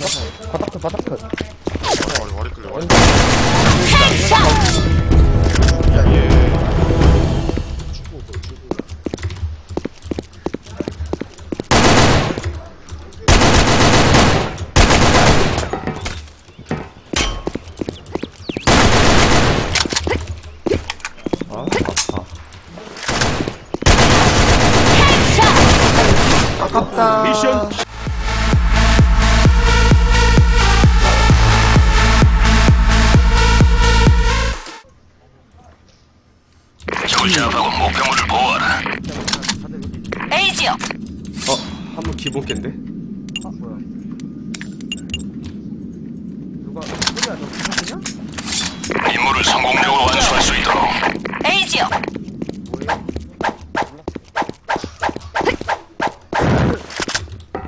바닥, 바닥, 바닥. 머리 머리. 미션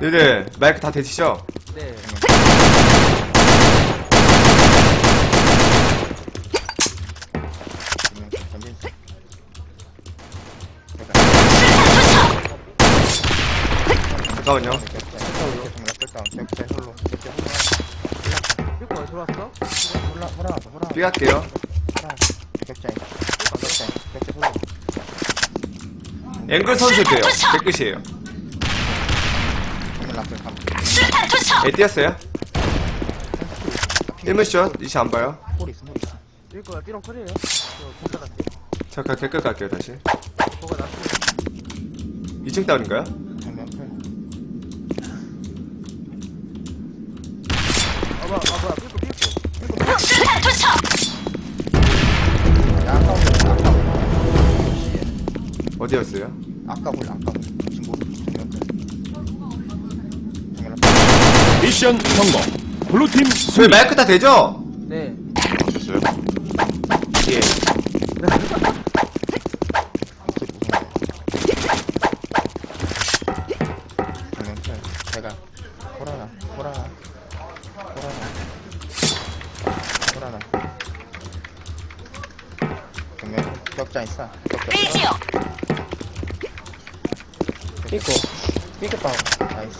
니들 마이크 다 되시죠? 네 잠깐만요. 어디 들어왔어? 삐갈게요. 앵글 선수 돼요. 깨끗이에요. 수탄 투척. 애 뛰었어요? 1문샷 이시 안 봐요. 삐꾸가 삐롱 컬이에요 저 공짜 났지 잠깐 개끌 갈게요 다시. 뭐가 났지 2층 다운인가요? 아 뭐야 아 뭐야 삐꾸 삐꾸 수탄 투척. 어디였어요? 아까 볼 아까 볼 지금 모르 미션 성공. 블루팀 저희 승리. 마이크 다 되죠? 네 됐어요 예. 정면철 제가 호라나 호라나 호라나 호라나 정면 격자 있어 격자 에이지요. 삐고 삐고 다운 나이스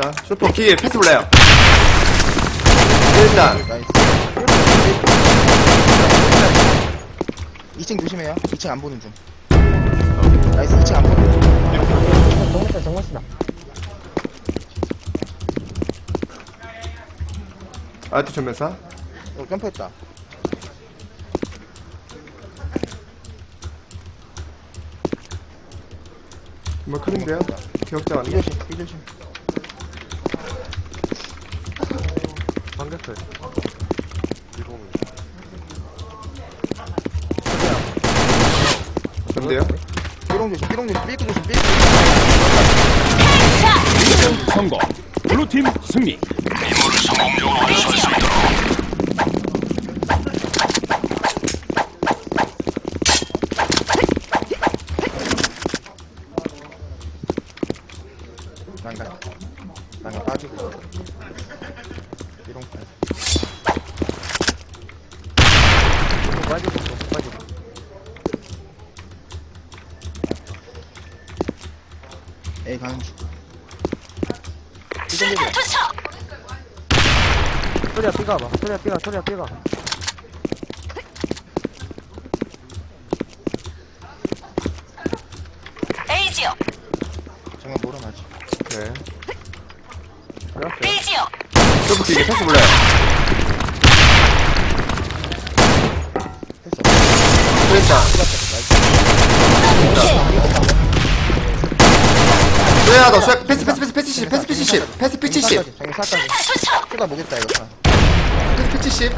일단 슈퍼 키 패스 볼래요. 일단 나이스 2층 조심해요 2층 안 보는 중 나이스 2층 안 보는 중 정말 정말 쓰나 아트 전면사. 어, 점프했다 정말 큰인데요? 기억자 왔네. 삐조심 삐조심 반겼어요 근데요? 삐롱 조심 삐롱 조심 삐꾸 조심 삐꾸 미션 성공. 블루팀 승리. 임무를 성공적으로 있도록 난가 난가 빠지고 삐롱 팔 삐꾸 빠지고 삐꾸 빠지고 에이 가는 중 수탄 투척. 소리야 삐가 봐 소리야 삐가 소리야 삐가 에이지요. 정말 몰아나지 네. 에이지 요. 슈퍼 키 패스 볼래요. 일단 쏘야 너 쏘야 패스 패스 패스 패스 10 패스 패스 10 패스 패스 10 정말 사까지. 쏟아 보겠다 이거. 패스 패스 10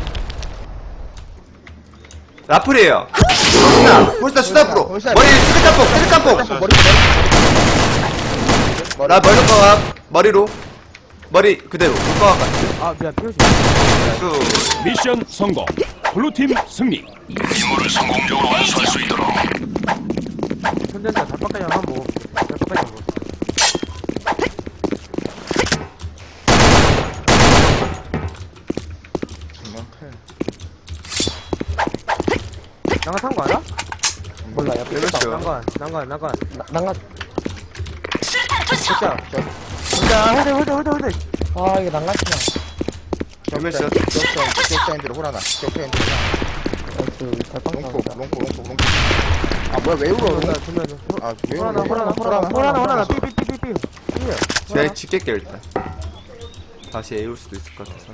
라플이에요. 홀스나 홀스나 슈다프로 머리 쓰리깡폭 쓰리깡폭 머리 머리 나 머리 거 머리로. 머리 그대로 물방울 같은 아 미안 피우시 수 미션 성공. 블루팀 승리. 임무를 성공적으로 완수할 수 있도록 한번 먹어 달pak까지 먹어 정면 클 난간 탄거 알아? 몰라요 내렸어요 난간 난간 난간 난간 수류탄 투척 진짜 진짜 홀대 홀대 홀대 홀대 아 이게 난간치나 몇몇 격자인들로 호라나. 격자인들로 롱포 롱포 롱포 롱포. 아 뭐야 왜 울어 아왜 울어? 호라나 호라나 호라나 호라나 호라나 삐삐삐삐삐. 제가 집게게 일단. 다시 애울 수도 있을 것 같아서.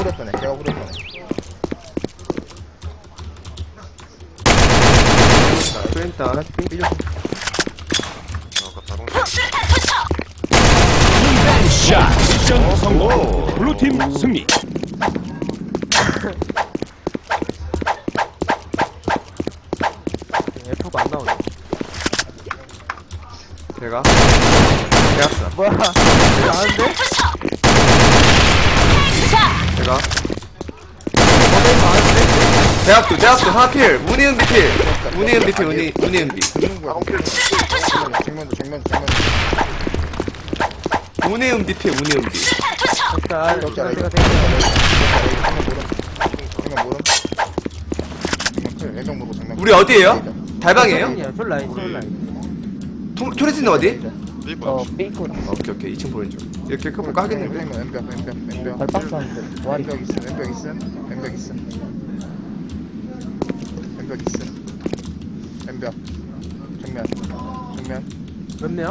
울었더네. 내가 울었더네 자동차 수류탄 투척 샷. 미션 성공. 블루팀 승리. F가 안 나오네 제가 대학사 뭐야 이거 아는데? 투척 자 제가 대학교 대학교 하필. 문희은비 필. 문희은비 필 문희 문희은비 듣는 거야 수류탄 투척 정면도 정면도 정면도 문희은비 필 문희은비 수류탄 투척 자 격자 내가 이거 정면 모름 정면 모름 왼쪽 모르고 정면 우리 어디에요? 달방이에요? 내가 쫄 라인 쫄 라인 토- 토레스는 어디? 삐꾸 아, 오케이 오케이. 2층 보는 중. 이렇게 커플 까겠는데 왼벽 왼벽 왼벽. 발박스한테 왼벽 있음 왼벽 있음 왼벽 있음 왼벽 있음 왼벽 정면. 정면. 몇 내야?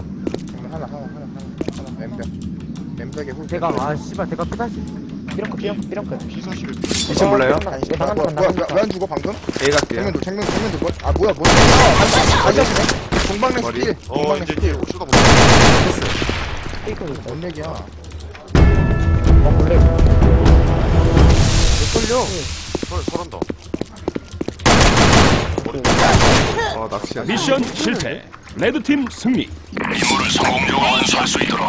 정면 하나 하나 하나 하나 하나. 왼벽 왼벽에 홀. 대각 아 씨발 대각 피다시. 삐렁크 삐렁크 삐렁크 피사실 2층 몰라요? 뭐야 뭐야 왜안 죽어 방금? A 갈게요. 정면도 정면 정면도 뭐? 아 뭐야 뭐야. 아 앉았네 동방냉 머리. 스틸 어 동방냉 이제 쏘다 보면 뭔 얘기야? 걸려 설 설한다 어 낚시야 미션 실패. 레드팀 승리. 임무를 성공적으로 완수할 수 있도록.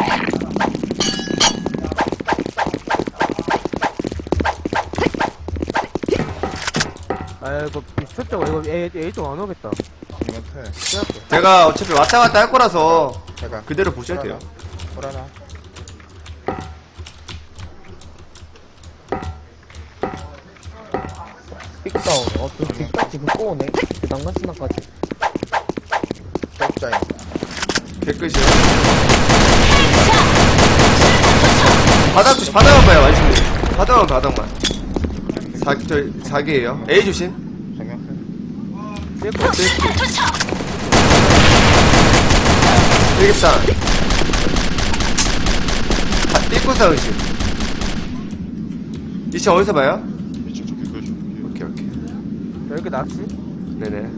아 이거 비슷했죠? 이거 A A쪽 안 오겠다. 제가 어차피 왔다 갔다 할 거라서 제가. 그대로 보셔도 돼요. 보라나 빅다운 어또 빅다 지금 꼬네. 난간스나까지. 격자인. 개끝이요. 바닥 조심 바닥만 봐요 완전히 바닥만 바닥만 사기 저 사기예요. A 조심. 정면 클 삐꾸 수류탄 투척 되겠다 삐꾸 싸우심 이층 어디서 봐요? 2층 저 개꿀 오케이 오케이 여기 낚시? 네네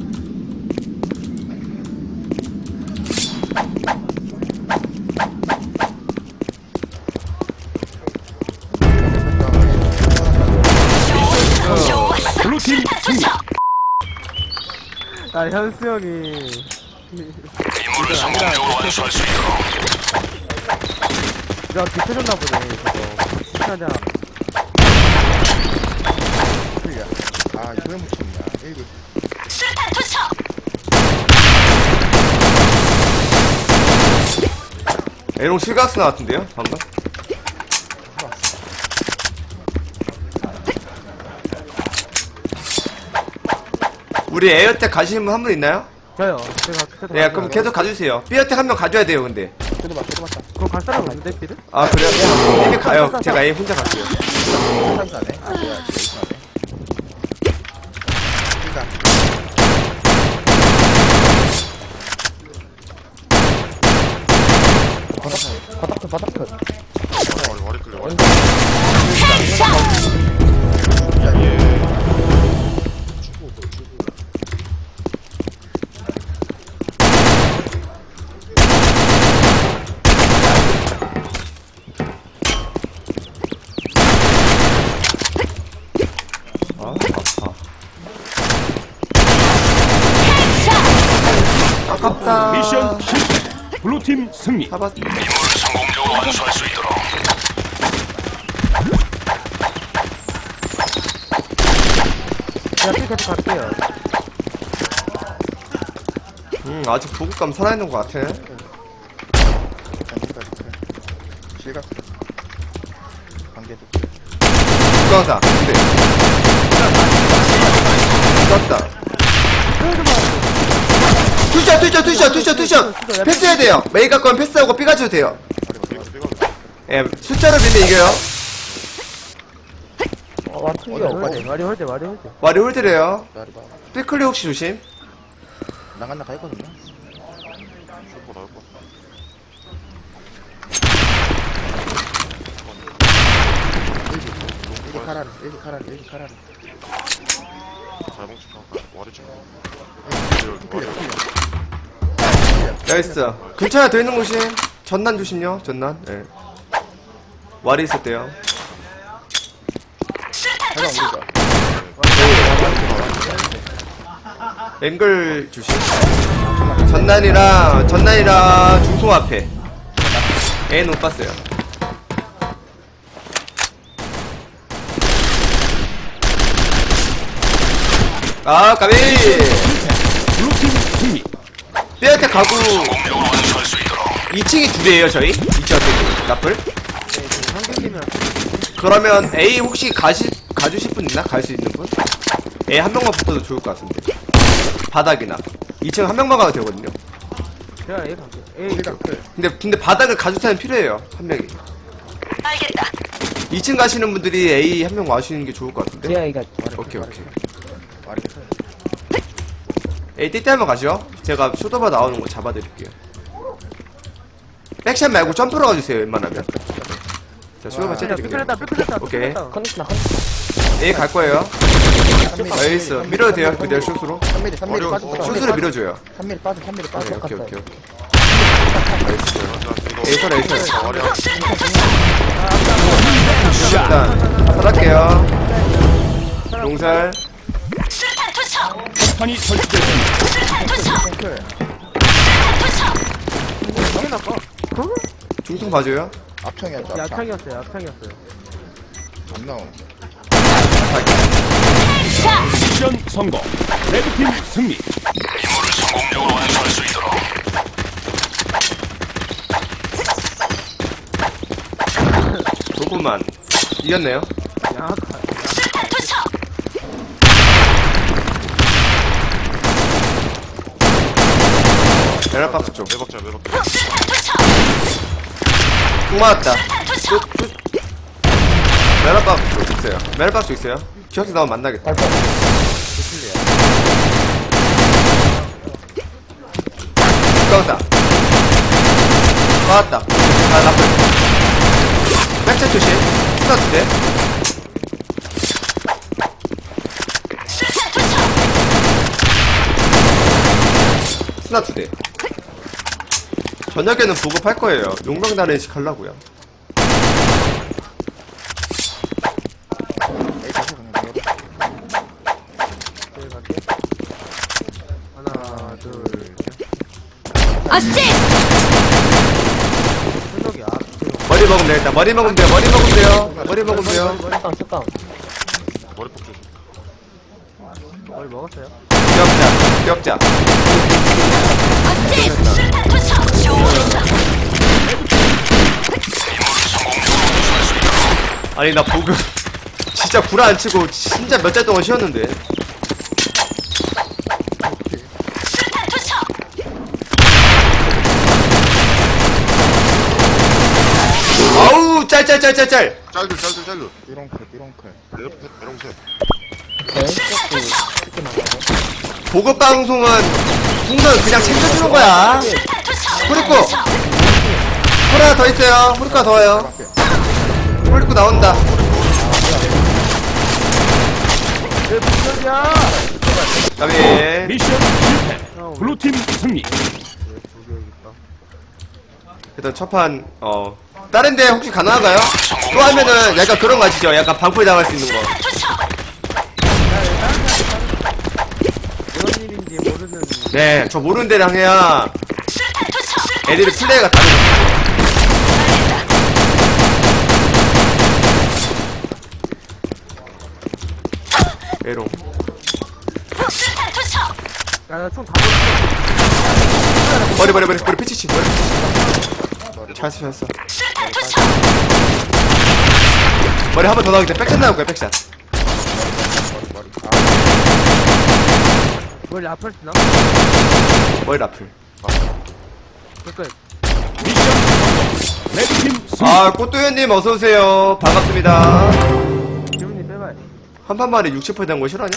블루팀 승리. 아 현수 형이 임무를 성공적으로 완수할 수 있도록 야 비켜줬나 보네 저거 시간자 클이야 아 이걸 묻혔냐 1급 수류탄 투척 에롱 실각스 나왔던데요 방금? 우리 에어텍 가시는 분 한 분 있나요? 저요 제가 그때도 네 그럼 계속 가주세요 B어텍 한 명 가줘야 돼요 근데 뜯어봐 뜯어봤다 그거 갈 사람 없는데 피를? 아 그래요? 이미 가요 제가 A 혼자 갈게요 사네 아 뭐야 여기서 하네 일단 바닥크 팀 승리. 잡았. 임무를 성공적으로 완수할 수 있도록 제가 삐까지 갈게요. 음 아직 보급감 살아있는 것 같아. 여기까지 그래 실각 관계도 그래 중앙사. 근데. 떴다. 투샷 투샷 투샷 투샷 투샷 패스해야 돼요. 메이 갖고 면 패스하고 삐 가져도 돼요. 예 숫자로 밀면 이겨요. 아, 와, 틀려. 어디, 어디? 홀대, 마리 홀대, 마리 홀대. 와리 홀드래요. 기다려봐. 삐클리 혹시 조심? 나간다 가 있거든요. 슈퍼 나올 거 일기 카라리 일기 카라리 일기 카라리 잘 뭉치 와리 좀 나이스. 근처에 더 있는 곳이 전난 조심요 전난 예 와리 있었대요. 우리가 앵글 조심. 전난이랑 전난이랑 중통 앞에. A는 못 봤어요 아 까비. 승리. 삐한테 가고 성공적으로 완수할 수 있도록 2층이 둘이에요 저희? 2층 앞에 나플? 한경님이랑 그러면 A 혹시 가시 가주실 분 있나? 갈 수 있는 분? A 한 명만 붙어도 좋을 것 같은데. 바닥이나. 2층 한 명만 가도 되거든요. 제가 A 갈게요. A 클 근데 근데 바닥을 가줄 사람 필요해요 한 명이. 알겠다. 2층 가시는 분들이 A 한 명 와주시는 게 좋을 것 같은데? 지하 이가 오케이 오케이. 클 A 띠때 한번 가죠 제가 쇼더바 나오는 거 잡아드릴게요. 백샷 말고 점프로 가주세요 웬만하면. 자 쇼더바 삐끗 째드릴게요. 했다, 삐끗 했다, 삐끗 오케이. 했다. 컨디션나 컨디션. A 갈 거예요. 나이스. 밀어도 돼요 그대로 슛으로. 3mm 3mm 어려워. 빠졌어 슛으로 밀어줘요. 3mm 빠져 3mm 오케이 빠져. 오케이 오케이 오케이. 이거 에이설 에이설 와리 수류탄 투척. 일단 살할게요. 용살. 수류탄 투척. 폭탄이 설치됐습니다. 수류탄 투척. 클 수류탄 투척. 중통 봐줘요 앞창이었죠 앞창 약창이었어요, 약창이었어요. 안 나오네 자, 미션 성공. 레드팀 승리. 임무를 성공적으로 완수할 수 있도록 조금만 이겼네요 약한. 수류탄 투척. 메랄박스 쪽. 매박자 매박자. 공 맞았다. 수류탄 투척. 메랄박스 쪽 있어요. 메랄박스 쪽 있어요. 기억서 나오면 만나겠다. 가운다. 맞았다. 아 나쁜 백차 조심. 스타 두대 수류탄 투척. 스나 두대 저녁에는 보급할 거예요 하려고요 가서 그냥 내려 A 갈게. 하나, 둘, 셋. 어시스트. 순덕이 앞. 머리 먹으면 되겠다 머리 먹으면 돼요 머리 먹으면 돼요 머리 먹으면 돼요. 머리 머리 먹었어요. 기억자 기억자 어시스트. 수류탄 투 척. 좋았어. 아니 나 보급 진짜 구라 안 치고 진짜 몇 달 동안 쉬었는데. 아우 짤짤짤짤짤 짤들 짤들 짤들 삐롱클 삐롱클 매력셋 매력셋 네, 스키 나가고. 보급 방송은 풍선 그냥 챙겨주는 거야. 후리코 홀 하나 더 있어요 후리코가 더 와요 후리코 나온다! 가비 미션 실패. 블루팀 승리. 일단 첫판 어 다른 데 혹시 가능한가요? 또 하면은 약간 그런 거 아시죠? 약간 방풀 당할 수 있는 거 수류탄 투척. 이런 일인지 모르는. 네, 저 모르는 데랑 해야. 애들이 플레이가 투척. 야나총다 머리, 머리, 머리, 머리, 피치치, 피치치. 잘했어, 잘했어. 머리 한 번더 전에 백샷 나올 거야, 백샷. 머리 뭘 앞을 쓰나? 머리 라플. 레드팀 승리. 아, 꽃도현님 어서오세요. 반갑습니다. 기분이 한 판만에 60% 된거 싫어하냐?